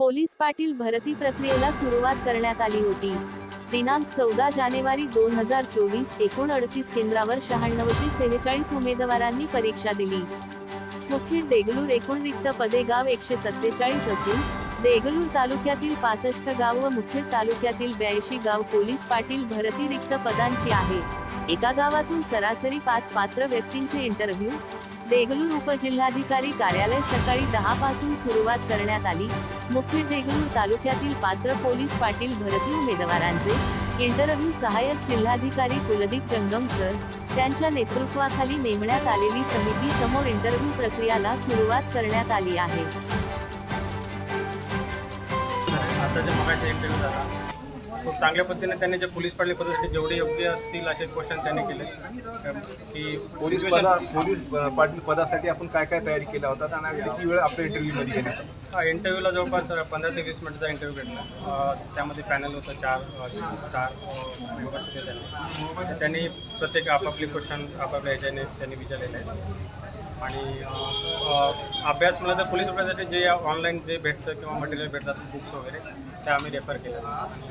Police Patil भरती प्रक्रियेला सुरुवात करण्यात आली होती. दिनांक चौदा जानेवारी दोन हजार चोवीस एकूण अडतीस केंद्रावर शहाण्णवशे सेहेचाळीस उमेदवारांनी परीक्षा दिली. मुखेड देगलूर एकूण रिक्त पदे गाव एकशे सत्तेचाळीस असून देगलूर तालुक्यातील पासष्ट गाव व मुखेड तालुक्यातील ब्याऐंशी गाव पोलीस पाटील भरती रिक्त पदांची आहे. एका गावातून सरासरी पाच पात्र व्यक्तींचे इंटरव्ह्यू देगलूर उपजिल्हाधिकारी कार्यालय सकाळी दहा पासून सुरुवात करण्यात आली. मुख्य देगलूर तालुक्यातील पात्र पोलीस पाटील भरती उमेदवारांचे इंटरव्ह्यू सहाय्यक जिल्हाधिकारी कुलदीप जंगम सर त्यांच्या नेतृत्वाखाली नेमण्यात आलेली समिती समोर इंटरव्ह्यू प्रक्रियाला सुरुवात करण्यात आली आहे. खूप चांगल्या पद्धतीने त्यांनी जे पोलीस पाटील पदासाठी जेवढे योग्य असतील असे क्वेश्चन त्यांनी केले. की पोलीस पदा पोलीस पाटील पदासाठी आपण काय काय तयारी केल्या होत्या आणि किती वेळ आपल्या इंटरव्ह्यूमध्ये आला? हा इंटरव्ह्यूला जवळपास पंधरा ते वीस मिनिटचा इंटरव्ह्यू घेतला त्यामध्ये पॅनल होतं चार चार मेंबर्स होते त्यांनी प्रत्येक आपापले क्वेश्चन आपापल्या ह्याच्याने त्यांनी विचारलेले आहेत. आणि अभ्यास मला तर पोलीस पदासाठी जे ऑनलाईन जे भेटतं किंवा मटेरियल भेटतात बुक्स वगैरे ते आम्ही रेफर केलं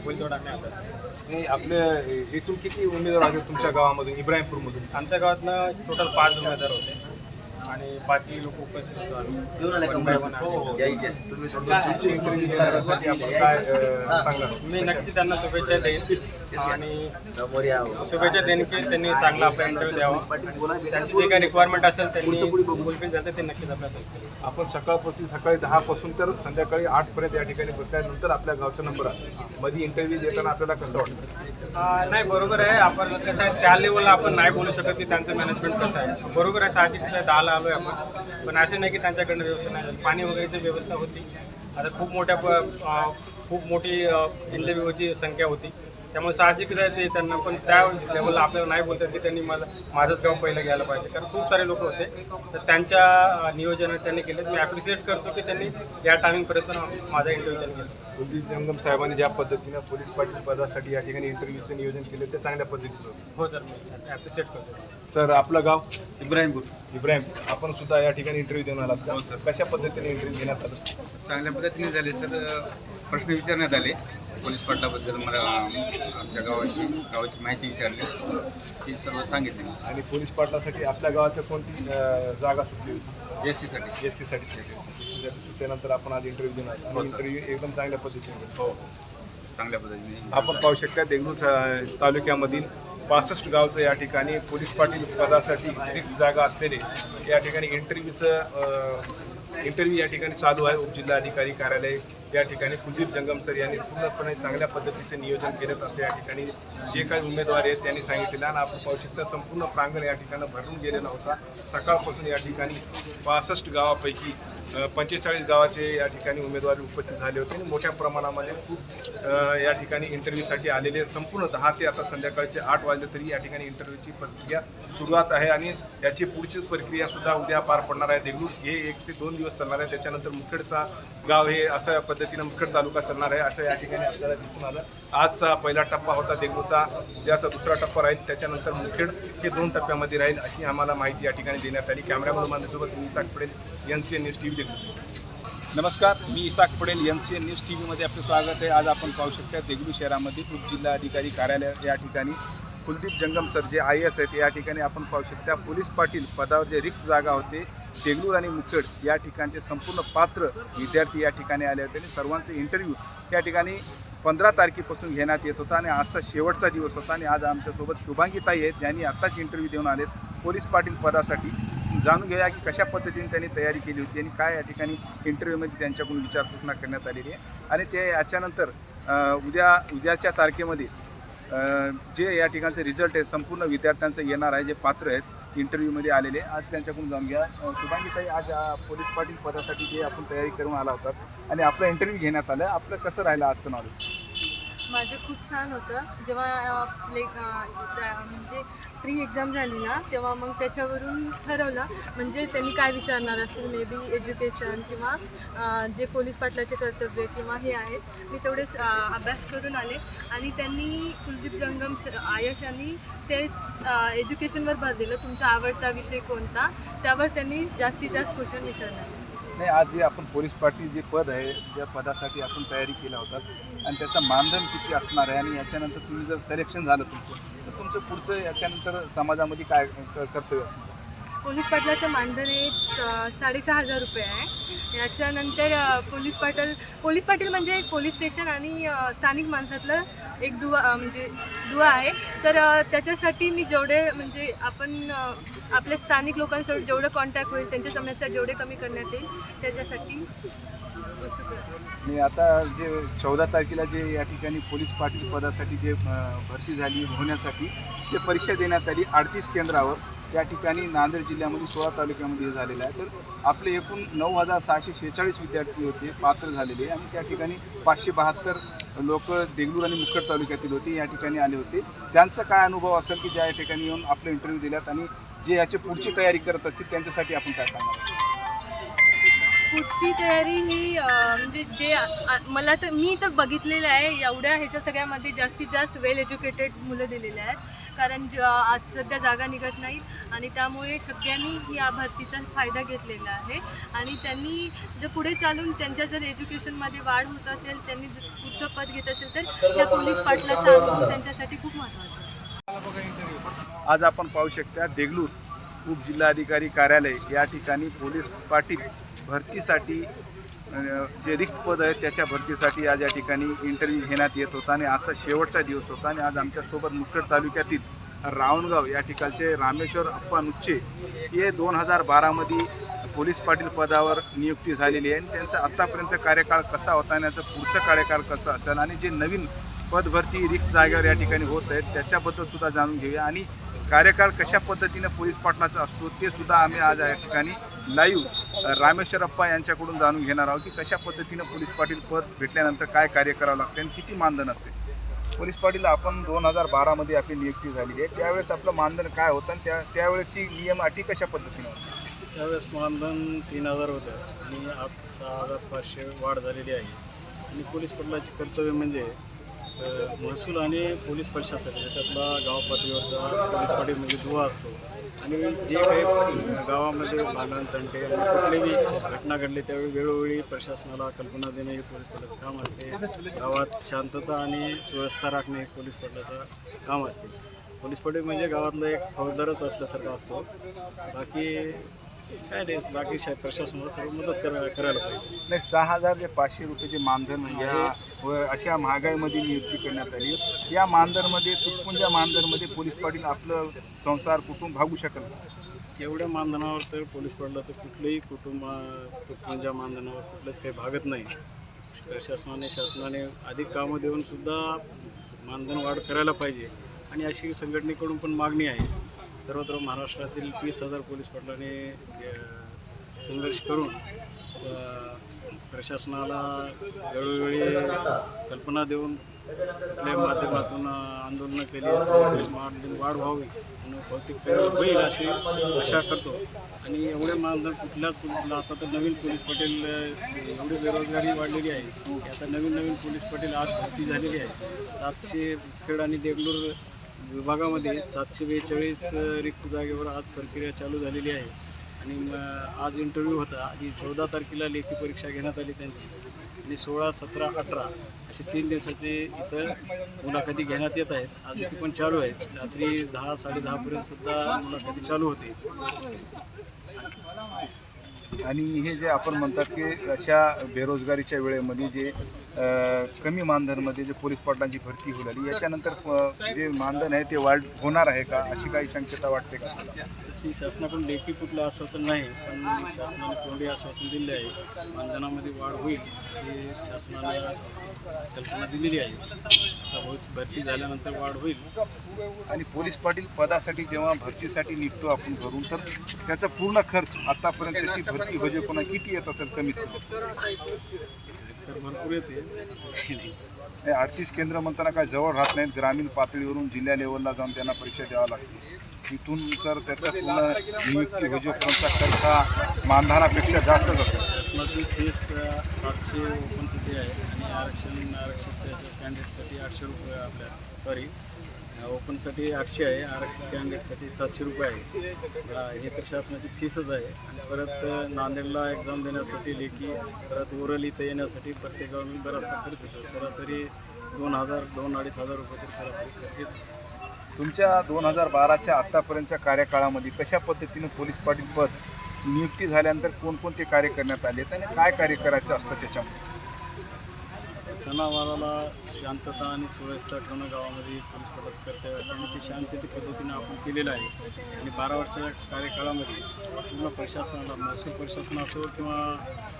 होईल तेवढा आम्ही. आणि आपल्या इथून किती उमेदवार आहेत तुमच्या गावामधून इब्राहिमपूरमधून? आमच्या गावातनं टोटल पाच उमेदवार होते. आणि पाचही लोक उपस्थित होतो आम्ही. One by one आम्ही. तुमची इंटरव्ह्यू घेण्यासाठी आपण काय अं, सांगणार? मी नक्की त्यांना शुभेच्छा देईन. आणि शुभेच्छा त्यांनी चांगला आपला इंटरव्ह्यू द्यावा. त्यांची जे काही रिक्वायरमेंट असेल त्यांनी फुलफिल जाते ते नक्कीच आपण सकाळपासून सकाळी दहा पासून तर संध्याकाळी आठ पर्यंत या ठिकाणी बसल्यानंतर आपल्या गावचा नंबर आहे. मध्ये इंटरव्ह्यू देताना आपल्याला कसं वाटतं? नाही बरोबर आहे. आपण कसं आहे त्या लेवलला आपण नाही बोलू शकत की त्यांचं मॅनेजमेंट कसं आहे. बरोबर आहे साहजिक दहाला आलो आहे आपण. पण असं नाही की त्यांच्याकडनं व्यवस्था नाही झाली. पाणी वगैरेची व्यवस्था होती. आता खूप मोठ्या खूप मोठी इंटरव्ह्यूची संख्या होती. त्यामुळे साहजिकच आहे ते त्यांना पण त्या लेवलला आपल्याला नाही बोलतात की त्यांनी मला माझंच गाव पहिलं घ्यायला पाहिजे. कारण खूप सारे लोक होते. तर त्यांच्या अ, नियोजन त्यांनी केलं. मी ॲप्रिशिएट करतो की त्यांनी या टायमिंगपर्यंत माझा इंटरव्ह्यू त्यांनी केला. कुलदीप जंगम साहेबांनी ज्या पद्धतीनं पोलीस पाटील पदासाठी या ठिकाणी इंटरव्ह्यूचं नियोजन केलं ते चांगल्या पद्धतीचं होतं. हो सर मी ॲप्रिशिएट करतो. सर आपलं गाव? इब्राहिमपूर इब्राहिम आपण सुद्धा या ठिकाणी इंटरव्ह्यू देऊन आलात का? सर. कशा पद्धतीने इंटरव्ह्यू घेण्यात आलं? चांगल्या पद्धतीने झाले सर. प्रश्न विचारण्यात आले. पोलीस पाटलाबद्दल मला आमच्या गावाची गावाची माहिती विचारली. ती सर्व सांगितली. आणि पोलीस पाटलासाठी आपल्या गावाच्या कोणती अं, जागा सुटली होती? एस सीसाठी एस सीसाठी सुटल्यानंतर आपण आज इंटरव्ह्यू देणार हो, सर. इंटरव्ह्यू एकदम चांगल्या पद्धतीने घेतला. हो. चांगल्या पद्धतीने. आपण पाहू शकता देगलूर तालुक्यामधील पासष्ट गावचं या ठिकाणी पोलीस पाटील पदासाठी रिक्त जागा असलेले या ठिकाणी इंटरव्ह्यूचं इंटरव्ह्यू या ठिकाणी चालू आहे. उपजिल्हाधिकारी कार्यालय या ठिकाणी कुलदीप जंगम सर यांनी पूर्णपणे चांगल्या पद्धतीचे नियोजन केलं असं या ठिकाणी जे काही उमेदवार आहेत त्यांनी सांगितलेलं आणि आपण पाहू शकता संपूर्ण प्रांगण या ठिकाणी भरून गेलेला होता. सकाळपासून या ठिकाणी पासष्ट गावापैकी पंचेचाळीस गावाचे या ठिकाणी उमेदवार उपस्थित झाले होते. आणि मोठ्या प्रमाणामध्ये खूप या ठिकाणी इंटरव्ह्यूसाठी आलेले संपूर्ण दहा ते आता संध्याकाळचे आठ वाजले तरी या ठिकाणी इंटरव्ह्यूची प्रक्रिया सुरुवात आहे. आणि याची पुढची प्रक्रियासुद्धा उद्या पार पडणार आहे. देगलूर हे एक ते दोन दिवस चालणार आहे. त्याच्यानंतर मुखेडचा गाव हे अशा पद्धतीनं मुखेड तालुका चालणार आहे. असं या ठिकाणी आपल्याला दिसून आलं. आजचा पहिला टप्पा होता देगूचा उद्याचा दुसरा टप्पा राहील. त्याच्यानंतर मुखेड हे दोन टप्प्यामध्ये राहील अशी आम्हाला माहिती या ठिकाणी देण्यात आली. कॅमेरामन माझ्यासोबत मी साठ पडेल N C N news T V नमस्कार मी Isak Patel N C N news T व्हीमध्ये आपलं स्वागत आहे. आज आपण पाहू शकता देगलू शहरामध्ये उपजिल्हा अधिकारी कार्यालय या ठिकाणी कुलदीप जंगम सर जे आय एस आहेत या ठिकाणी आपण पाहू शकतो. त्या पोलीस पाटील पदावर जे रिक्त जागा होते देगलूर आणि मुखेड या ठिकाणचे संपूर्ण पात्र विद्यार्थी या ठिकाणी आले होते. आणि सर्वांचे इंटरव्ह्यू या ठिकाणी पंधरा तारखेपासून घेण्यात येत होता आणि आजचा शेवटचा दिवस होता आणि आज आमच्यासोबत शुभांगी ताई आहेत ज्यांनी आत्ताच इंटरव्ह्यू देऊन आलेत. पोलीस पाटील पदासाठी जाणून घेऊया की कशा पद्धतीने त्यांनी तयारी केली होती आणि काय या ठिकाणी इंटरव्ह्यूमध्ये त्यांच्याकडून विचारपूसना करण्यात आलेली आहे. आणि ते याच्यानंतर उद्या उद्याच्या तारखेमध्ये जे या ठिकाणचे रिझल्ट आहे संपूर्ण विद्यार्थ्यांचं येणार आहे जे पात्र आहेत इंटरव्ह्यूमध्ये आलेले आज त्यांच्याकडून जाऊन घ्या. अ, शुभांगी ताई आज पोलीस पाटील पदासाठी जे आपण तयारी करून आला होता आणि आपलं इंटरव्ह्यू घेण्यात आलं. आपलं कसं राहिलं आजचं नॉलेज माझं खूप छान होतं. जेव्हा अ, ले म्हणजे प्री एक्झाम झाली ना तेव्हा मग त्याच्यावरून ठरवलं म्हणजे त्यांनी काय विचारणार असतील मे बी एज्युकेशन किंवा जे पोलीस पाटलाचे कर्तव्य किंवा हे आहेत मी तेवढेच अभ्यास करून आले. आणि त्यांनी कुलदीप जंगम स आयश यांनी तेच एज्युकेशनवर भर दिलं तुमचा आवडता विषय कोणता? त्यावर त्यांनी जास्तीत जास्त क्वेश्चन विचारले. नाही आज जे आपण पोलीस पाटील जे पद आहे ज्या पदासाठी आपण तयारी केला होता आणि त्याचं मानधन किती असणार आहे आणि याच्यानंतर तुम्ही जर सिलेक्शन झालं तुमचं तर तुमचं पुढचं याच्यानंतर समाजामध्ये काय कर्तव्य असणार? पोलीस पाटलाचं मानधन हे स- साडेसहा हजार रुपये आहे. याच्यानंतर पोलीस पाटील पोलीस पाटील म्हणजे एक पोलीस स्टेशन आणि स्थानिक माणसातलं एक दुवा म्हणजे दुवा आहे. तर त्याच्यासाठी मी जेवढे म्हणजे आपण आपल्या स्थानिक लोकांसोबत जेवढं कॉन्टॅक्ट होईल त्यांच्या समस्या जेवढे कमी करण्यात येईल त्याच्यासाठी आणि आता जे चौदा तारखेला जे या ठिकाणी पोलीस पाटील पदासाठी जे भरती झाली होण्यासाठी ते परीक्षा देण्यात आली अडतीस केंद्रावर. त्या ठिकाणी नांदेड जिल्ह्यामध्ये सोळा तालुक्यामध्ये हे झालेलं आहे. तर आपले एकूण नऊ हजार सहाशे शेहेचाळीस विद्यार्थी होते पात्र झालेले आणि त्या ठिकाणी पाचशे बहात्तर लोक देगलूर आणि मुखेड तालुक्यातील होते या ठिकाणी आले होते. त्यांचा काय अनुभव असेल की ज्या या ठिकाणी येऊन आपले इंटरव्ह्यू दिल्यात आणि जे याची पुढची तयारी करत असतील त्यांच्यासाठी आपण काय सांगणार पुढची तयारी ही म्हणजे जे मला तर मी तर बघितलेलं आहे एवढ्या ह्याच्या सगळ्यामध्ये जास्तीत जास्त वेल एज्युकेटेड मुलं दिलेले आहेत. कारण ज- आज सध्या जागा निघत नाहीत आणि त्यामुळे सगळ्यांनी ही या भरतीचा फायदा घेतलेला आहे. आणि त्यांनी जर पुढे चालून त्यांच्या जर एज्युकेशनमध्ये वाढ होत असेल त्यांनी जर पुढचं पद घेत असेल तर या पोलीस पाटलाचा अनुभव त्यांच्यासाठी खूप महत्त्वाचा आहे. आज आपण पाहू शकता देगलूर उपजिल्हाधिकारी कार्यालय या ठिकाणी पोलीस पाटील भरतीसाठी जे रिक्त पद आहेत त्याच्या भरतीसाठी आज या ठिकाणी इंटरव्ह्यू घेण्यात येत होता आणि आजचा शेवटचा दिवस होता आणि आज आमच्यासोबत मुखेड तालुक्यातील रावणगाव या ठिकाणचे रामेश्वर अप्पा नुच्चे हे दोन हजार बारामध्ये पोलीस पाटील पदावर नियुक्ती झालेली आहे. आणि त्यांचा आत्तापर्यंत कार्यकाळ कसा होता आणि याचा पुढचा कार्यकाळ कसा असेल आणि जे नवीन पदभरती रिक्त जागेवर या ठिकाणी होत आहेत त्याच्याबद्दल सुद्धा जाणून घेऊया. आणि कार्यकाळ कशा पद्धतीनं पोलीस पाटलाचा असतो ते सुद्धा आम्ही आज या ठिकाणी लाईव्ह रामेश्वर अप्पा यांच्याकडून जाणून घेणार आहोत की कशा पद्धतीनं पोलीस पाटील पद भेटल्यानंतर काय कार्य करावं लागते आणि किती मानधन असते पोलीस पाटील आपण दोन हजार बारामध्ये आपली नियुक्ती झाली आहे. त्यावेळेस आपलं मानधन काय होतं आणि त्या त्यावेळेची नियम अटी कशा पद्धतीनं होत्या? त्यावेळेस मानधन तीन हजार होतं आणि आज सहा हजार पाचशे वाढ झालेली आहे. आणि पोलीस पाटलाचे कर्तव्य म्हणजे महसूल आणि पोलीस प्रशासन याच्यातला गाव पातळीवरचा पोलीस पाटील म्हणजे दुवा असतो. आणि जे काही गावामध्ये भांडण तंटे आणि कुठलीही घटना घडली त्यावेळी वेळोवेळी प्रशासनाला कल्पना देणे हे पोलीस पाटलाचं काम असते. गावात शांतता आणि सुव्यवस्था राखणे हे पोलीस पाटलाचं काम असते. पोलीस पाटील म्हणजे गावातलं एक फौजदारच असल्यासारखा असतो. बाकी काय नाही बाकी प्रशासनाला सर्व मदत करा करायला पाहिजे. नाही सहा हजार जे पाचशे रुपयाचे मानधन या व अशा महागाईमध्ये नियुक्ती करण्यात आली. या मानधनमध्ये तुटपुंजा मानधनमध्ये पोलीस पाटील आपलं संसार कुटुंब भागू शकल एवढ्या मानधनावर तर पोलीस पाटला तर कुठलंही कुटुंब तुटपुंजा मानधनावर कुठलंच काही भागत नाही. प्रशासनाने शासनाने अधिक कामं देऊनसुद्धा मानधन वाढ करायला पाहिजे. आणि अशी संघटनेकडून पण मागणी आहे. सर्वत्र महाराष्ट्रातील तीस हजार पोलीस पाटलाने संघर्ष करून प्रशासनाला वेळोवेळी कल्पना देऊन कुठल्याही माध्यमातून आंदोलनं केली असं वाढ व्हावी म्हणून भौतिक होईल अशी आशा करतो. आणि एवढे मानधन कुठल्याच कुठला आता तर नवीन पोलीस पटेल एवढी बेरोजगारी वाढलेली आहे आता नवीन नवीन पोलीस पटेल आज भरती झालेली आहे. सातशे खेड आणि देगलूर विभागामध्ये सातशे बेचाळीस रिक्त जागेवर आज प्रक्रिया चालू झालेली आहे. आणि आज इंटरव्ह्यू होता. आणि चौदा तारखेला लेखी परीक्षा घेण्यात आली त्यांची. आणि सोळा सतरा अठरा असे तीन दिवसाचे इथं मुलाखती घेण्यात येत आहेत. आज ती पण चालू आहेत. रात्री दहा साडेदहापर्यंत सुद्धा मुलाखती चालू होते आणि हे जे आपण म्हणतात की अशा बेरोजगारीच्या वेळेमध्ये जे कमी मानधनमध्ये जे पोलीस पाटलांची भरती होऊ लागली याच्यानंतर जे मानधन आहे ते वाढ होणार आहे का? अशी काही शंकता वाटते का? तशी शासनाकडून लेखी कुठलं आश्वासन नाही पण शासनाने तोंडी आश्वासन दिले आहे मानधनामध्ये वाढ होईल अशी शासनाने कल्पना दिलेली आहे. भरती झाल्यानंतर वाढ होईल. आणि पोलीस पाटील पदासाठी जेव्हा भरतीसाठी निघतो आपण घरून तर त्याचा पूर्ण खर्च आतापर्यंत त्याची भरती म्हणजे कोणा किती येत असेल कमीत कमी? तर भरपूर येते अडतीस केंद्र म्हणताना काय जवळ राहत नाहीत. ग्रामीण पातळीवरून जिल्हा लेवलला जाऊन त्यांना परीक्षा द्यावं लागते तिथून तर त्याचा पूर्ण नियुक्ती होजेपर्यंतचा खर्च हा मानधनापेक्षा जास्तच असेल. शासनाची फीस सातशे ओपनसाठी आहे आणि आरक्षण आरक्षित कॅन्डिडेटसाठी आठशे रुपये आपल्या सॉरी ओपनसाठी आठशे आहे आरक्षित कॅन्डिडेटसाठी सातशे रुपये आहे. हे तर शासनाची फीसच आहे. आणि परत नांदेडला एक्झाम देण्यासाठी लेखी परत ओरल इथं येण्यासाठी प्रत्येकावर मी बराचसा खर्च येतो. सरासरी दोन हजार दोन अडीच हजार रुपये तरी सरासरी खर्च येतो. तुमच्या दोन हजार बाराच्या आत्तापर्यंतच्या कार्यकाळामध्ये कशा पद्धतीनं पोलीस पाटील पद नियुक्ती झाल्यानंतर कोणकोणते कार्य करण्यात आले आणि काय कार्य करायचं असतं त्याच्यामध्ये? सणावाराला शांतता आणि सुव्यवस्था ठेवणं गावामध्ये पोलीस पदाचं कर्तव्य आहे आणि ते शांतते पद्धतीने आपण केलेलं आहे. आणि बारा वर्षाच्या कार्यकाळामध्ये पूर्ण प्रशासनाला महसूल प्रशासन असो किंवा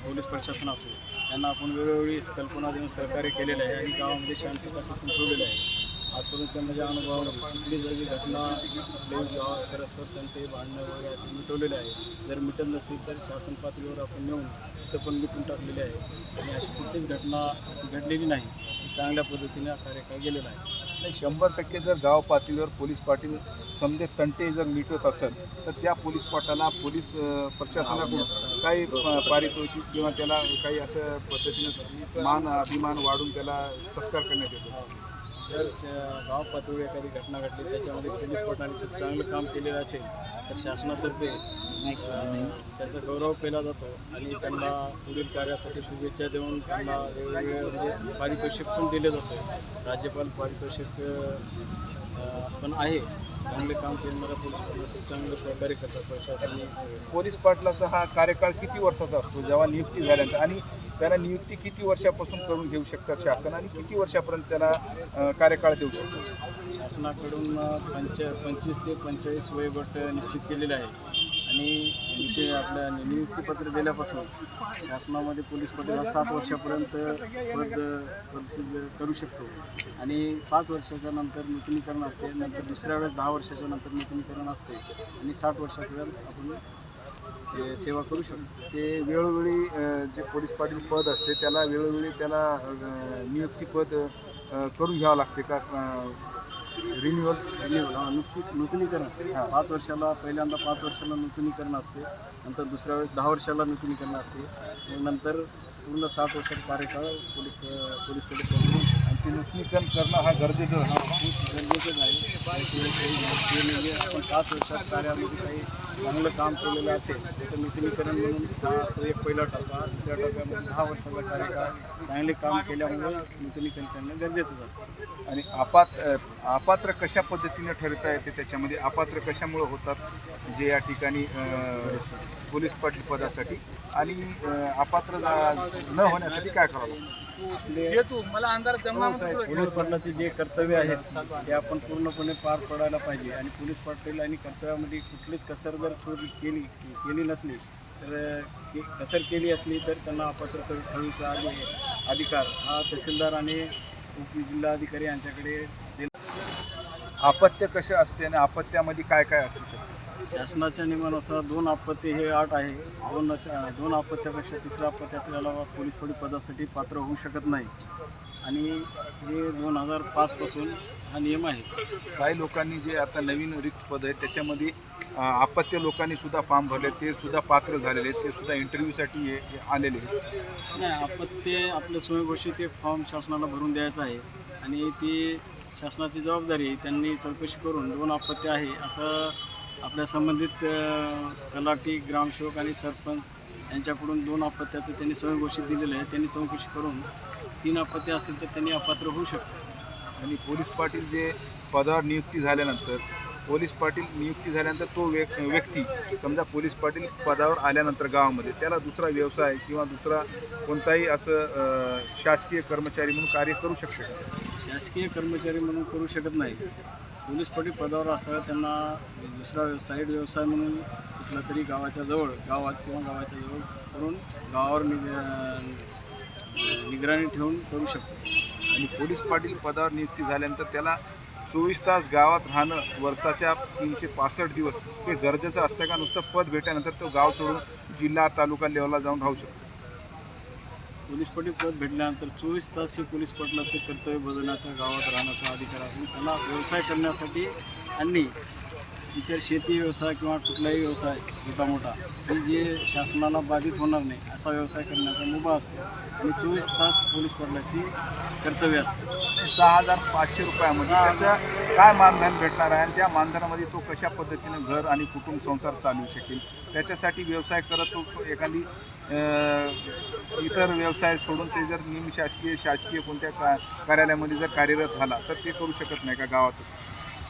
पोलीस प्रशासन असो त्यांना आपण वेळोवेळी कल्पना देऊन सहकार्य केलेलं आहे आणि गावामध्ये शांतता टिकून ठेवलेली आहे. आजपर्यंतच्या माझ्या म्हणजे अनुभवामध्ये कुठली जरी घटना कुठल्याही परस्पर तंटे भांडणं वगैरे असे मिटवलेले आहे. जर मिटत नसतील तर शासन पातळीवर आपण नेऊन तिथं पण मिटून टाकलेले आहे. आणि अशी कुठलीच घटना अशी घडलेली नाही. चांगल्या पद्धतीने कार्यकाळ गेलेला आहे. नाही शंभर टक्के जर गाव पातळीवर पोलीस पाटील समजे तंटे जर मिटवत असेल तर त्या पोलीस पाटाला पोलीस प्रशासनाकडून काही पारितोषिक किंवा त्याला काही असं पद्धतीनं मान अभिमान वाढून त्याला सत्कार करण्यात येतो. जर गाव पातळीवर एखादी घटना घडली त्याच्यामध्ये पोलीस पटाने खूप चांगलं काम केलेलं असेल तर शासनातर्फे त्याचा गौरव केला जातो आणि त्यांना पुढील कार्यासाठी शुभेच्छा देऊन त्यांना वेगवेगळे म्हणजे पारितोषिक पण दिले जातं. राज्यपाल पारितोषिक पण आहे. चांगले काम करणाऱ्या पोलीस चांगलं सहकार्य करतात प्रशासनाने. पोलीस पाटलाचा हा कार्यकाळ किती वर्षाचा असतो? जेव्हा नियुक्ती झाल्यानंतर आणि त्याला नियुक्ती किती वर्षापासून करून घेऊ शकतात शासन आणि किती वर्षापर्यंत त्याला अं, कार्यकाळ देऊ शकतो शासनाकडून पंच पंचवीस ते पंचेचाळीस वयोगट निश्चित केलेले आहे. आणि इथे आपल्या नियुक्तीपत्र दिल्यापासून शासनामध्ये पोलीस पदाला सात वर्षापर्यंत पद प्रसिद्ध करू शकतो. आणि पाच वर्षाच्या नंतर नूतनीकरण असते नंतर दुसऱ्या वेळेस दहा वर्षाच्या नंतर नूतनीकरण असते आणि साठ वर्षापर्यंत आपण ते सेवा करू शकतो. ते वेळोवेळी जे पोलीस पाटील पद असते त्याला वेळोवेळी त्याला नियुक्तीपद करून घ्यावं लागते का रिन्युअल रिन्युअल हा, नुकती नूतनीकरण. पाच वर्षाला पहिल्यांदा पाच वर्षाला नूतनीकरण असते. नंतर दुसऱ्या वेळेस दहा वर्षाला नूतनीकरण असते. नंतर पूर्ण साठ वर्षाचा कार्यकाळ पोलीस पोलीस पोलीस आणि ते नूतनीकरण करणं हा गरजेचं आहे. गरजेचंच आहे. पाच वर्षात कार्यामध्ये काही चांगलं काम केलेलं असेल तर नूतनीकरण म्हणून हा असतो एक पहिला टप्पा. दुसऱ्या टप्प्यामध्ये दहा वर्षाचा कार्यकाळ. चांगले काम केल्यामुळे नूतनीकरण करणं गरजेचंच असतं. आणि अपात अ, अपात्र कशा पद्धतीने ठरता येते त्याच्यामध्ये अपात्र कशामुळे होतात जे या ठिकाणी पोलीस पाटील पदासाठी आणि अपात्र न होण्यासाठी काय करावं? पोलीस पाटलाचे जे कर्तव्य आहेत ते आपण पूर्णपणे पार पडायला पाहिजे. आणि पोलीस पाटील आणि कर्तव्यामध्ये कुठलीच कसर सोड केली केली नसली तर के- कसर केली असली तर त्यांना अपात्र ठेवीचा अधिकार हा तहसीलदार आणि उपजिल्हाधिकारी यांच्याकडे दिला अपत्य कसे असते आणि अपत्यामध्ये काय काय असू शकतं? शासनाच्या नियमानुसार दोन अपत्य हे अट आहे. दोन दोन अपत्यापेक्षा तिसरा अपत्य असलेला पोलीस पदी पदासाठी पात्र होऊ शकत नाही. आणि हे दोन हजार पाचपासून हा नियम आहे. काही लोकांनी जे आता नवीन रिक्त पद आहे त्याच्यामध्ये अ, अपत्य लोकांनी सुद्धा फॉर्म भरले ते सुद्धा पात्र झालेले ते सुद्धा इंटरव्ह्यूसाठी आलेले नाही अपत्य आपलं स्वयंघोषित एक फॉर्म शासनाला भरून द्यायचा आहे. आणि ती शासनाची जबाबदारी. त्यांनी चौकशी करून दोन अपत्य आहे असं आपल्या संबंधित तलाठी ग्रामसेवक आणि सरपंच यांच्याकडून दोन अपत्याचं त्यांनी स्वयंघोषित दिलेलं आहे. त्यांनी चौकशी करून तीन अपत्य असेल तर त्यांनी अपात्र होऊ शकतो आणि पोलीस पाटील जे पदावर नियुक्ती झाल्यानंतर पोलीस पाटील नियुक्ती झाल्यानंतर तो व्यक व्यक्ती समजा पोलीस पाटील पदावर आल्यानंतर गावामध्ये त्याला दुसरा व्यवसाय किंवा दुसरा कोणताही असं शासकीय कर्मचारी म्हणून कार्य करू शकतो? शासकीय कर्मचारी म्हणून करू शकत नाही पोलीस पाटील पदावर असताना त्यांना दुसरा साईड व्यवसाय म्हणून कुठला तरी गावाच्या जवळ गावात किंवा गावाच्या जवळ करून गावावर निग निगराणी ठेवून करू शकतो आणि पोलीस पाटील पदावर नियुक्ती झाल्यानंतर त्याला चोवीस तास गावात राहणं वर्षाच्या तीनशे पासष्ट दिवस हे गरजेचं असतं का? नुसतं पद भेटल्यानंतर तो गाव सोडून जिल्हा तालुका लेवलला जाऊन राहू शकतो. पोलीस पाटील पद भेटल्यानंतर चोवीस तास हे पोलीस पाटलाचे कर्तव्य बजावण्याचा गावात राहण्याचा अधिकार आहे. त्यांना व्यवसाय करण्यासाठी आणि इतर शेती व्यवसाय किंवा कुठलाही व्यवसाय छोटा मोठा की जे शासनाला बाधित होणार नाही असा व्यवसाय करण्याचा मुभा असतो. आणि चोवीस तास पोलीस पाटलाची कर्तव्य असते. सहा हजार पाचशे रुपयामध्ये त्याचं काय मानधन भेटणार आहे आणि त्या मानधनामध्ये तो कशा पद्धतीनं घर आणि कुटुंब संसार चालवू शकेल? त्याच्यासाठी व्यवसाय करत तो एखादी इतर व्यवसाय सोडून ते जर निमशासकीय शासकीय कोणत्या का कार्यालयामध्ये जर कार्यरत झाला तर ते करू शकत नाही का गावातच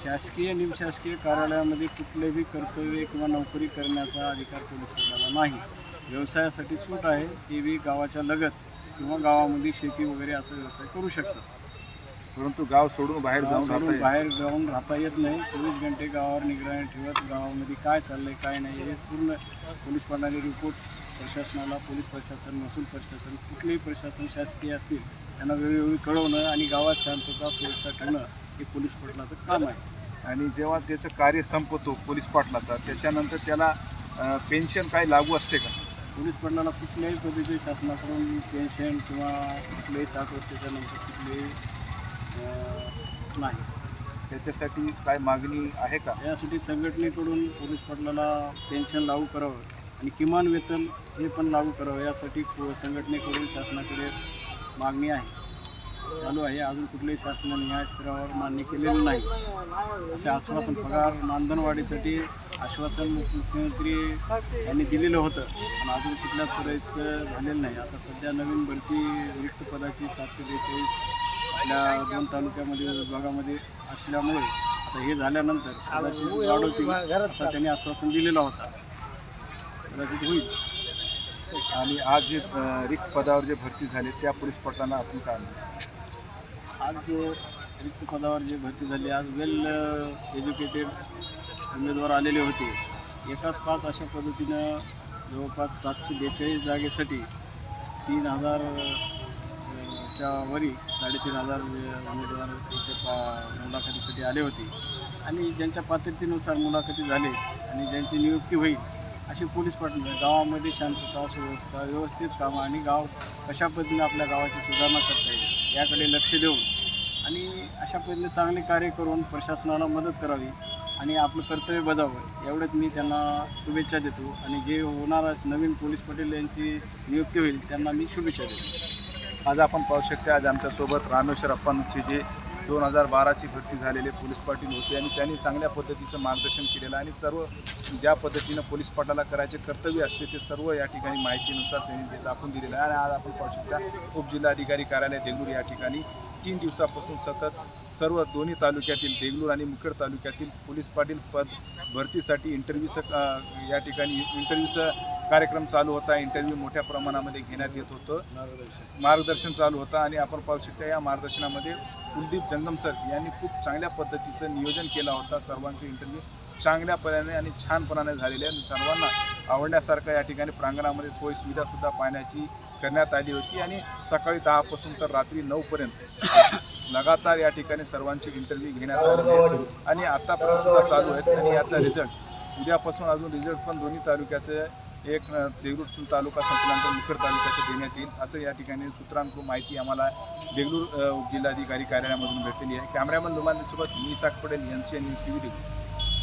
शासकीय निमशासकीय कार्यालयामध्ये कुठलेही कर्तव्य किंवा नोकरी करण्याचा अधिकार पोलीस पाटलाला नाही. व्यवसायासाठी सूट आहे ते बी गावाच्या लगत किंवा गावामध्ये शेती वगैरे असा व्यवसाय करू शकतात. परंतु गाव सोडून बाहेर जाऊन सोडून बाहेर जाऊन राहता येत नाही. चोवीस घंटे गावावर निगराणी ठेवत गावामध्ये काय चाललंय काय नाही हे पूर्ण पोलीस पाटलाने रिपोर्ट प्रशासनाला पोलीस प्रशासन महसूल प्रशासन कुठलेही प्रशासन शासकीय असतील त्यांना वेळोवेळी कळवणं आणि गावात शांतता सुरक्षा ठेवणं हे पोलीस पाटलाचं काम आहे. आणि जेव्हा त्याचं कार्य संपतो पोलीस पाटलाचा त्याच्यानंतर त्याला पेन्शन काय लागू असते का? पोलीस पाटलाला कुठल्याही पद्धती शासनाकडून पेन्शन किंवा कुठल्याही साठ वर्षाच्या नंतर कुठलेही नाही. त्याच्यासाठी काय मागणी आहे का? यासाठी संघटनेकडून पोलीस पाटलाला पेन्शन लागू करावं आणि किमान वेतन हे पण लागू करावं यासाठी संघटनेकडून शासनाकडे मागणी आहे. चालू आहे. अजून कुठल्याही शासनाने या स्तरावर मान्य केलेलं नाही. असे आश्वासन पगार मानधन वाढीसाठी आश्वासन मुख- मुख्यमंत्री यांनी दिलेलं होतं. पण अजून कुठल्याच प्रयत्न झालेलं नाही. आता सध्या नवीन भरती रिक्त पदाची सातशे बेचाळीस आपल्या दोन तालुक्यामध्ये विभागामध्ये असल्यामुळे आता हे झाल्यानंतर कदाचित वाढवतील असा त्यांनी आश्वासन दिलेलं होता. कदाचित होईल. आणि आज जे रिक्त पदावर जे भरती झाले त्या पोलीस पाटलांना आपण काय आज जे रिक्त पदावर जे भरती झाली आज वेल एज्युकेटेड uh, उमेदवार आलेले होते. एकाच पाच अशा पद्धतीनं जवळपास सातशे बेचाळीस जागेसाठी तीन हजार uh, च्या वरी साडेतीन हजार uh, उमेदवार इथे पा मुलाखतीसाठी आले होते. आणि ज्यांच्या पात्रतेनुसार मुलाखती झाले आणि ज्यांची नियुक्ती होईल अशी पोलीस पाटील गावामध्ये शांतता सुव्यवस्था व्यवस्थित कामं आणि गाव कशा पद्धतीने आपल्या गावाची सुधारणा करता येईल? याकडे लक्ष देऊन आणि अशा पद्धतीने चांगले कार्य करून प्रशासनाला मदत करावी आणि आपलं कर्तव्य बजावं एवढंच मी त्यांना शुभेच्छा देतो. आणि जे होणार नवीन पोलीस पटेल यांची नियुक्ती होईल त्यांना मी शुभेच्छा देतो. आज आपण पाहू शकता आज आमच्यासोबत रामेश्वर अप्पांची जे दोन हजार बाराची भरती झालेले पोलीस पाटील होते आणि त्यांनी चांगल्या पद्धतीचं मार्गदर्शन केलेलं आणि सर्व ज्या पद्धतीनं पोलीस पाटाला करायचे कर्तव्य असते ते सर्व या ठिकाणी माहितीनुसार त्यांनी दाखवून दिलेलं आहे. आणि आज आपण पाहू शकता उपजिल्हाधिकारी कार्यालय देगलूर या ठिकाणी तीन दिवसापासून सतत सर्व दोन्ही तालुक्यातील देगलूर आणि मुखेड तालुक्यातील पोलीस पाटील पद भरतीसाठी इंटरव्ह्यूचं या ठिकाणी इंटरव्ह्यूचं कार्यक्रम चालू होता. इंटरव्ह्यू मोठ्या प्रमाणामध्ये घेण्यात येत होतं. मार्गदर्शन. मार्गदर्शन चालू होतं आणि आपण पाहू शकता या मार्गदर्शनामध्ये कुलदीप जंगम सर यांनी खूप चांगल्या पद्धतीचं नियोजन केला होता. सर्वांचे इंटरव्ह्यू चांगल्यापणाने आणि छानपणाने झालेले आणि सर्वांना आवडण्यासारखं या ठिकाणी प्रांगणामध्ये सोयीसुविधासुद्धा पाहण्याची करण्यात आली होती आणि सकाळी दहापासून तर रात्री नऊपर्यंत लगातार या ठिकाणी सर्वांचे इंटरव्ह्यू घेण्यात आलेले आणि आत्तापर्यंत सुद्धा चालू आहेत आणि याचा रिझल्ट उद्यापासून अजून रिझल्ट पण दोन्ही तालुक्याचे एक देगलूर तालुका संपल्यानंतर मुखेड तालुक्याचे देण्यात येईल असं या ठिकाणी सूत्रांकडून माहिती आम्हाला देगलूर जिल्हाधिकारी कार्यालयामधून भेटलेली आहे. कॅमेरामन दुमानसोबत मी साक Patel N C N news T V